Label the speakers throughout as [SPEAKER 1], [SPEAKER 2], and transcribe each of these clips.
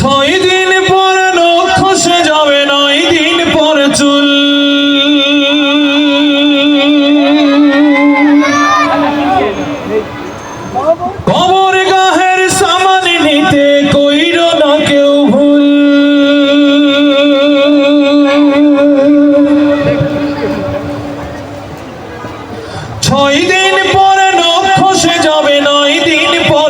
[SPEAKER 1] ছয় দিন পর নখ খসে যাবে, নয় দিন পর চুল। কবর গাহের সামান নিতে কইর না কেউ ভুল। ছয় পরে নখ যাবে, নয় দিন পর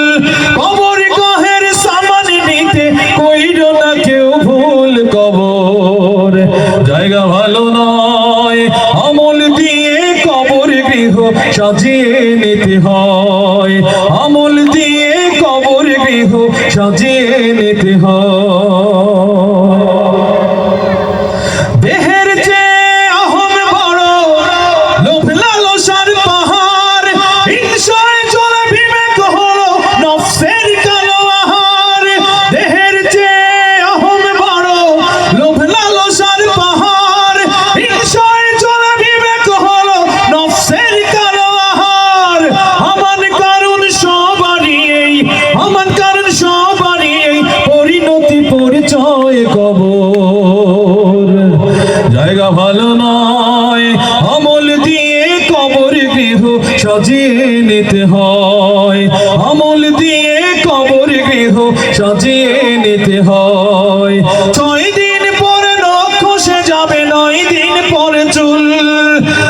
[SPEAKER 1] সাজিয়ে নিতে হয়। আমল দিয়ে কবর গৃহ সাজিয়ে নিতে হয়। নয়। আমল দিয়ে কবর গৃহ সাজিয়ে নিতে হয়। আমল দিয়ে কবর গৃহ সাজিয়ে নিতে হয়। ছয় দিন পরে নখ খসে যাবে, নয় দিন পরে চুল।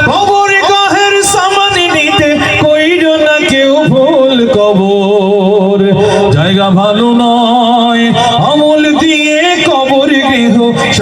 [SPEAKER 1] কবর গাহের সামান নিতে কইর না কেউ ভুল কবর। জায়গা ভালো নয় গৃহ